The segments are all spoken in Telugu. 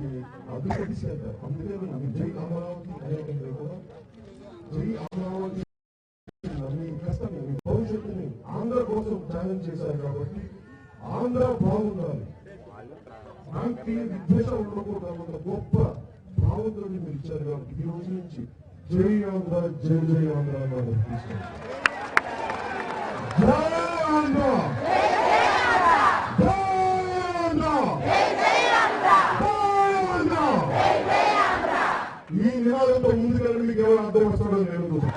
మనకి అభివృద్ధి చేశారు అందుకే మనం జై అమరావతి అనేకంగా కూడా జై అమరావతి మీ కష్టాన్ని మీ భవిష్యత్తుని ఆంధ్ర కోసం త్యాగం చేశారు కాబట్టి ఆంధ్ర బాగుండాలి. ప్రాంతీయ విద్వేషం ఉండకూడదు గొప్ప భావతుల్ని మీరు ఇచ్చారు కాబట్టి ఈ రోజు నుంచి జై ఆంధ్ర జై జై ఆంధ్ర అన్నారు తీసుకుంటాం జై ఆంధ్ర జై ఆంధ్ర జై ఆంధ్ర ఈ నినాదంతో ముందుకెళ్ళి మీకు ఎవరు అర్థం వస్తాడో నేను చూస్తాను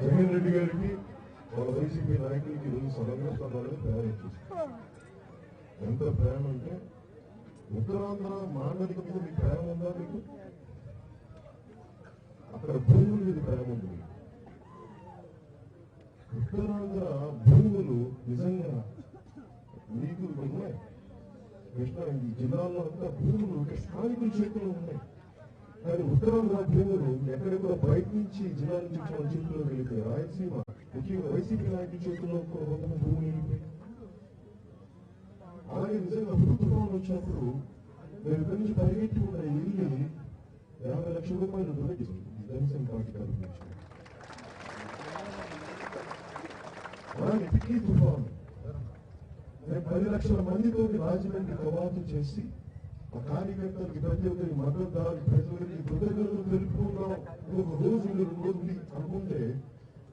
జగన్ రెడ్డి గారికి వాళ్ళ వైసీపీ నాయకులకి ఈరోజు సడన్గా తయారు చేస్తారు ఎంత ప్రేమ అంటే ఉత్తరాంధ్ర మాండలిక మీద మీకు ప్రేమ ఉందా మీకు? అక్కడ భూముల మీద ప్రేమ ఉంది ఉత్తరాంధ్ర భూములు నిజంగా మీకు ఉన్నాయి. కృష్ణా ఈ జిల్లాలో అంతా భూములు ఇక్కడ స్థానికుల చేతుల్లో ఉన్నాయి. కానీ ఉత్తరాంధ్ర భూములు ఎక్కడెక్కడ బయట నుంచి జిల్లా నుంచి వచ్చిన వాళ్ళ చేతుల్లో వెళ్ళిపోయాయి రాయలసీమ ముఖ్యంగా వైసీపీ నాయకుల చేతుల్లో కూడా కొంతమంది భూములు అలాగే నిజంగా హుడు తుఫాను వచ్చినప్పుడు మేము ఇక్కడి నుంచి పరిగెత్తి కూడా వెళ్ళి యాభై లక్షల రూపాయలు డొనేట్ జనసేన పార్టీ తరఫు నుంచి అలాగే పిక్కి తుఫాను. మేము పది లక్షల మందితో రాజమండ్రి కవాతు చేసి ఆ కార్యకర్తలకి ప్రతి ఒక్కరి మద్దతుదారులు ప్రజలకి తెలుపుకుందాం ఒక రోజు ఉండి రెండు రోజులు ఉండి అనుకుంటే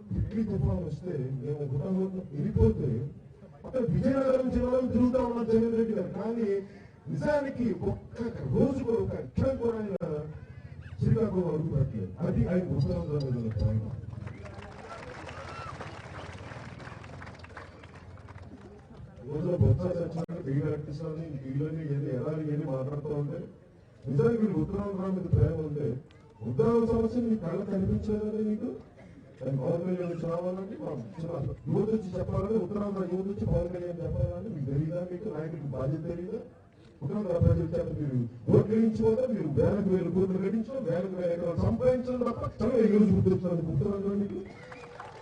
పిక్కి తుఫాన్ వస్తే మేము హుటాహుటిన వెళ్ళిపోతే అక్కడ విజయనగరం జిల్లాలో తిరుగుతా ఉన్న జగన్ రెడ్డి గారు. కానీ నిజానికి ఒక్క రోజు కూడా ఒక అక్షరం కూడా ఆయన శ్రీకాకుళం అడుగు పెట్టలేదు అది ఆయన ఉత్తరాంధ్ర మీద రోజు ప్రేమ రోజున బొత్స సత్యనారాయణ టీవీ కట్టిస్తాను టీవీలోనే ఏది ఎలా ఏది మాట్లాడుతూ ఉంటే నిజానికి మీరు ఉత్తరాంధ్ర మీద ప్రేమ ఉంటే ఉద్యోగ సమస్య మీ కళ్ళ కనిపించేదని మీకు? పవన్ కళ్యాణ్ వచ్చి రావాలంటే మా చిన్న యువత వచ్చి చెప్పాలని ఉత్తరాంధ్ర యువత వచ్చి పవన్ కళ్యాణ్ చెప్పాలని మీకు తెలియదా మీకు నాయకుడికి బాధ్యత తెలియదా ఉత్తరాంధ్ర ప్రజలు చేత మీరు ఓట్లు వేయించుకోదా మీరు వేలకు వేలు కోట్లు కట్టించో వేలకు వేల ఎకరాలు సంపాదించడం తప్ప చాలా ఈ రోజు గుర్తొచ్చారు ఉత్తరాంధ్ర మీకు?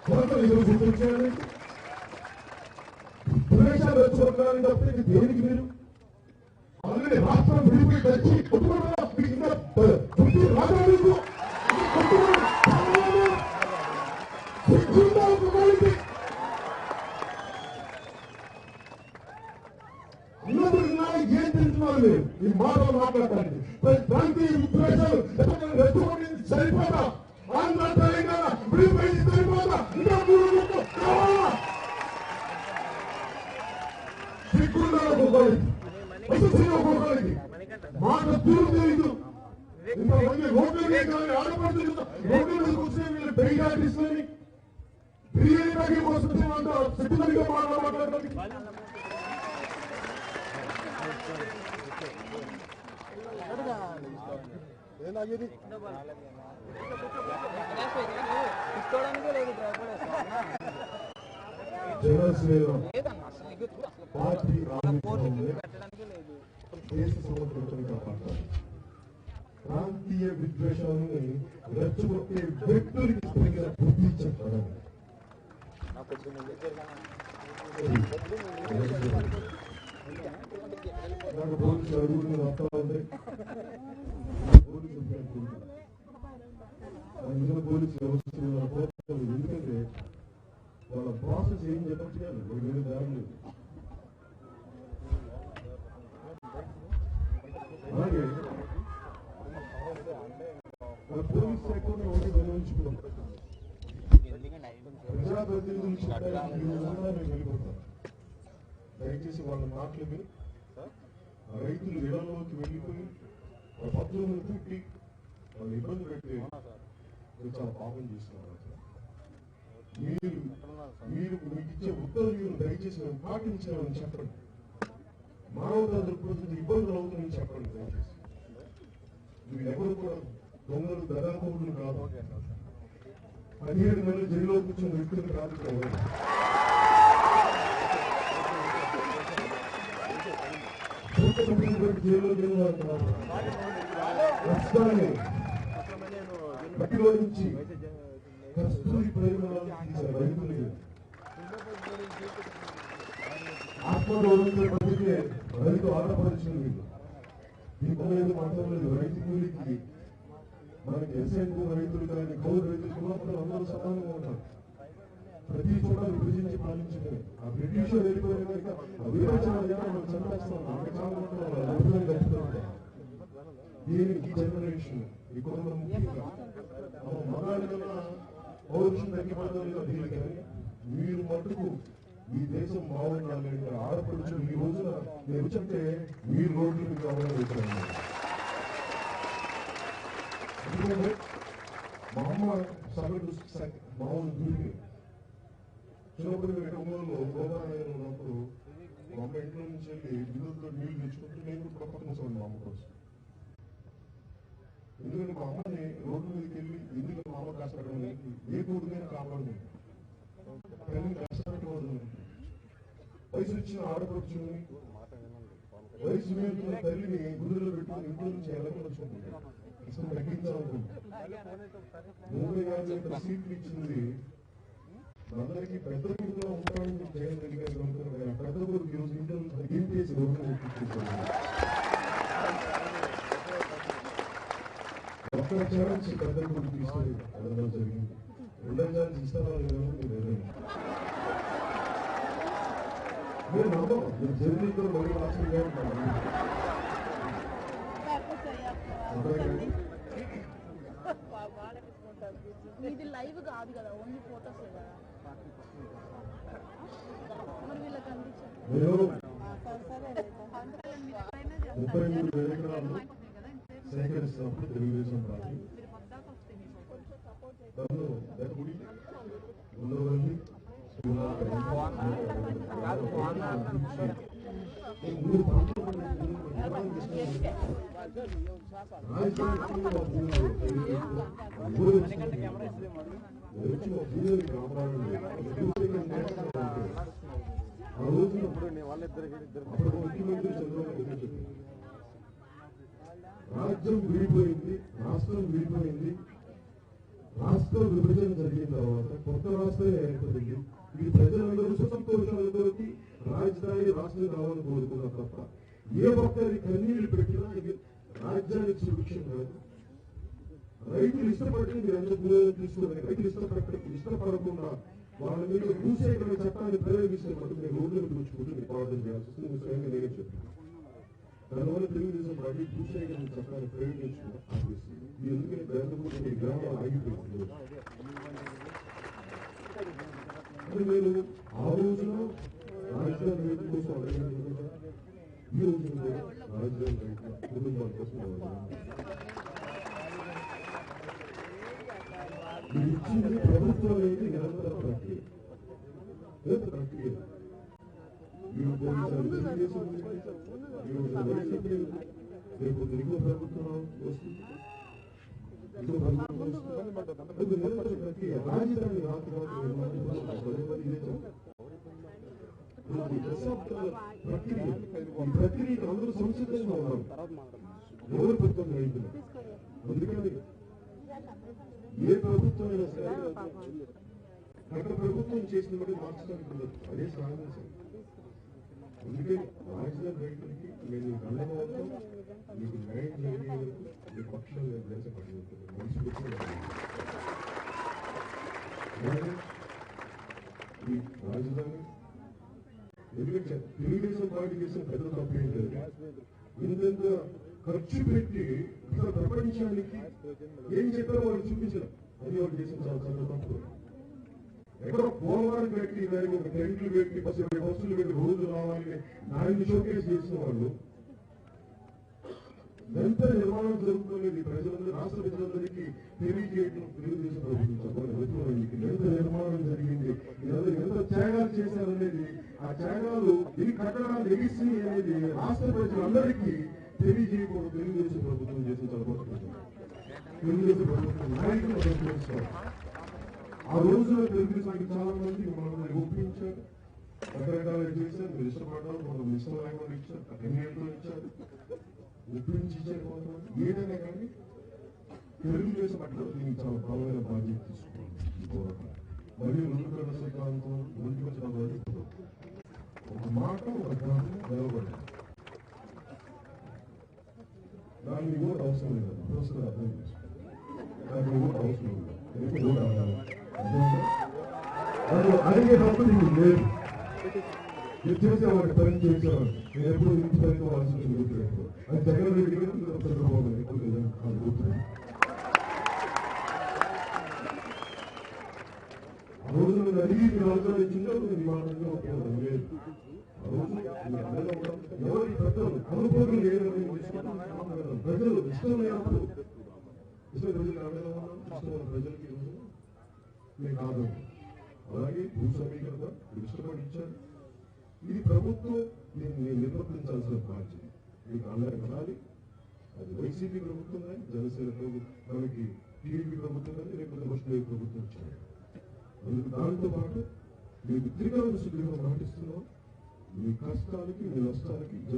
కొరతలు ఈ రోజు గుర్తొచ్చారు ప్రవేశాలు వచ్చుకోవడానికి తప్ప దేనికి మీరు? ఆల్రెడీ రాష్ట్రం విడిపోయి తెచ్చి కొట్టుకోవడం ఈ మాటలు మాట్లాడటానికి ప్రాంతీయ సరిపోదా ఆంధ్ర తెలంగాణ విడిపోయింది సరిపోదా ఇంకా మూడు కావాలా మాట తీరు తెలియదు ఇంతమంది రోడ్ల ఆడపడుతుంది రోడ్ల కూర్చొని వీళ్ళు బెయిగా తీసుకొని బిర్యానీ ప్యాకెట్ కోసం మాట్లాడడానికి. తీసుకోవడానికి లేదు పార్టీ రాజకీయంలో దేశ సమగ్రతను కాపాడాలి ప్రాంతీయ విద్వేషాలని రెచ్చగొట్టే వ్యక్తులకి తగిన బుద్ధి చెప్పడం. నాకు పోలీసు అడుగుతున్న వస్తా ఉంటే పోలీసులు అందులో పోలీసు వ్యవస్థ ఎందుకంటే వాళ్ళ ప్రాసెస్ ఏం చెప్పచ్చు పోలీస్ శాఖను ఒకటి గమనించుకోవాలి దయచేసి వాళ్ళ మాటలు విని రైతులు ఇళ్ళలోకి వెళ్ళిపోయి ఆ పత్రులను తిట్టి వాళ్ళు ఇబ్బంది పెట్టి చాలా పాపం చేస్తున్నారు మీరు మీరు మీకు ఇచ్చే ఉత్తర్వులు దయచేసి మేము పాటించాలని చెప్పండి మానవతా దృక్పథంతో ఇబ్బందులు అవుతుందని చెప్పండి దయచేసి మీరు ఎవరు కూడా దొంగలు దగాకోడులు కాదు. పదిహేడు నెలలు జైల్లో కూర్చున్న వ్యక్తులు కాదు ఇక్కడ ఎవరు. పూర్తి కంపెనీ పెట్టి జైల్లో జైలు అంటున్నారు ఖచ్చితంగా మట్టిలో నుంచి కస్తూరి రైతులకి. ఆత్మగౌరవంతో బతికే రైతు దీనిపైన మాట్లాడలేదు. రైతు కూలికి మనకి రైతులు కానీ కౌలు రైతులు ఉన్నప్పుడు అందరూ సమానంగా ఉంటారు. ప్రతి చోట విభజించి పాలించింది ఆ బ్రిటిష్ వెళ్ళిపోయిన విభజన చంపేస్తాం. దీనికి ఈ జనరేషన్ ఈ కుటుంబం ముఖ్యంగా. కన్నా పౌరుషం తగ్గిపోతాం కానీ మీరు మటుకు ఈ దేశం బాగుండాలి ఆడపడుచు ఈ రోజున నేను చెప్తే మీరు రోడ్లు మీకు కావాలని మహమ్మద్ ఎందుకంటే మహమ్మద్ గురికి చిన్నప్పుడు మేము కుటుంబంలో గోదావరి ఉన్నప్పుడు మా అమ్మ ఇంట్లో నుంచి వెళ్ళి బిల్లులతో నీళ్ళు తెచ్చుకుంటూ నేను కూడా పక్కన కూర్చోండి మా అమ్మ కోసం. ఎందుకంటే మా అమ్మని రోడ్డు మీదకి వెళ్ళి ఎందుకు మా అమ్మ కష్టపడడం లేదు? ఏ కూతురైనా కాపాడుతుంది తల్లిని కష్టపెట్టకూడదు వయసు వచ్చిన ఆడపడుచుని వయసు మీద తల్లిని గుడిలో పెట్టుకుని ఇంట్లో నుంచి వెళ్ళకుండా వచ్చుకుంటుంది అసలు తగ్గించాలనుకుంటుంది మూడు యాభై ఒక్క సీట్లు ఇచ్చింది అందరికీ పెద్ద కొడుకులో ఉంటామని చెప్పి జగన్ రెడ్డి గారు అనుకున్నారు కానీ ఆ పెద్ద కొడుకు ఈ రోజు ఇంట్లో తగ్గించేసి రోడ్డు మీద ఎక్కించేశారు. ఒక్క ఛాన్స్ పెద్ద కొడుకు తీసుకొని వెళ్ళడం జరిగింది రెండో ఛాన్స్ ఇస్తారా లేదా అని మీరు ఎదురు మీరు నమ్మకం మీరు జర్నీతో మరి ఆశ్చర్యంగా ఉంటారు ఇది లైవ్ కాదు కదా ఓన్లీ ఫోటోస్ కదా. మరి వీళ్ళకి అందించండి. సేకరిస్తున్నప్పుడు తెలుగుదేశం పార్టీ. నన్ను గతగుడి ఉండవల్లి ఆ రోజున రాజ్యం విడిపోయింది రాష్ట్రం విడిపోయింది. రాష్ట్ర విభజన జరిగిన తర్వాత కొత్త రాష్ట్రం ఏర్పడింది. ఈ ప్రజలందరూ సుసంతోషంగా రాజధాని రాష్ట్రం కావాలని కోరుకున్నా తప్ప ఏ ఒక్కరి కన్నీళ్ళు పెట్టినా ఇది రాజ్యానికి సుభిక్షం కాదు. రైతులు ఇష్టపడి మీరు ఎంత తీసుకున్నారు? రైతులు ఇష్టపడ ఇష్టపడకుండా వాళ్ళ మీద భూసేకరణ చట్టాన్ని ప్రయోగిస్తే మటుకు మీరు రోడ్లను దూచుకుంటూ మీరు పోరాటం చేయాల్సి వస్తుంది మీరు స్వయంగా నేనే చెప్పాను దానివల్ల తెలుగుదేశం పార్టీ భూసేకరణ చట్టాన్ని ప్రయోగించుకుంటూ ఆపేస్తుంది ఎందుకంటే బ్యాంకు మీ గ్రామాలు ఆగిపోతుంది మరి మీరు ఆ రోజున 안녕하세요. ప్రక్రియ ఈ ప్రక్రియకి అందరూ సంసిద్ధంగా ఉన్నారు ఎవరు పెట్టుకుని రైతులు అందుకని ఏ ప్రభుత్వం అయినా సరే గత ప్రభుత్వం చేసిన బట్టి మార్చడానికి ఉండదు అదే సాధించాలి అందుకే రాజధాని రైతులకి నేను మీకు మీకు న్యాయం జరిగే వరకు మీ పక్షాలు నేను దేశపడి రాజధాని ఎందుకంటే తెలుగుదేశం పార్టీ చేసిన పెద్ద తప్పు ఏంటంటే ఇంత ఖర్చు పెట్టి అసలు ప్రపంచానికి ఏం చెప్పారో వాళ్ళు చూపించరు అది వాళ్ళు చేసిన చాలా చాలా తప్పు. ఎక్కడో పోలవరం పెట్టి దానికి ఒక టెంట్లు పెట్టి బస్సు బస్సులు పెట్టి రోజు రావాలని దాన్ని షోకేస్ చేసిన వాళ్ళు ఎంత నిర్మాణం జరుగుతున్నది ప్రజలందరూ రాష్ట్ర ప్రజలందరూ తెలుగుదేశం ప్రభుత్వం ఎంత నిర్మాణం జరిగింది. ఎంత త్యాగాలు చేశారనేది ఆ త్యాగాలు కట్టడాలు ఎగిసి అనేది రాష్ట్ర ప్రజలందరికీ తెలియజేయకూడదు తెలుగుదేశం ప్రభుత్వం చేసిన తెలుగుదేశం ప్రభుత్వం నాయకులు ఆ రోజున తెలుగుదేశానికి చాలా మంది మనల్ని ఒప్పించారు. చేశారు. మీరు ఇష్టపడ్డారు మనం ఇచ్చారు కన్యాలతో ఇచ్చారు. ఒప్పించి ఇచ్చారు ఏదైనా కానీ తెలుగుదేశం పట్ల దీనికి చాలా బలమైన బాధ్యత తీసుకోవాలి ఈ పోరాటం మరియు రెండు సిద్ధాంతం ముందుకు వచ్చిన వారు ఒక మాట ఒక గ్రామం నిలబడింది దానికి నీ ఓటు అవసరం లేదు ప్రస్తుతం అర్థం చేసుకో దానికి నీ ఓటు అవసరం లేదు ఎందుకు ఓటు అడగాలి అర్థమైందా? నన్ను అడిగే హక్కు నీకు లేదు మీరు చేసేవాడు పని చేసేవాడు నేను ఎప్పుడు ఇంటి పని వాల్సిన గుర్తుపెట్టు అది జగన్ రెడ్డి గారు చంద్రబాబు నాయుడు ఎక్కువ లేదని అడిగి మీరు అవసరం ఇచ్చిందో విమానంగా ఉపయోగం లేదు ఎవరి పెద్దలు అనుభవం లేదు ప్రజలు ఇష్టం లేనప్పుడు ఇష్టం ప్రజలు ఇష్టమైన ప్రజలకి ఈరోజు కాదు అలాగే భూ సమీకరణ ఇష్టపడి ఇచ్చారు ఇది ప్రభుత్వం దీన్ని నిర్వర్తించాల్సిన బాధ్యత మీకు అందరికి కావాలి అది వైసీపీ ప్రభుత్వం కానీ జనసేన ప్రభుత్వం మనకి టీడీపీ ప్రభుత్వం కానీ లేకపోతే ముస్లిం ప్రభుత్వం వచ్చాయి దానితో పాటు మీ త్రికరణ శుభ్రంగా మాటిస్తున్నాం మీ కష్టానికి మీ నష్టానికి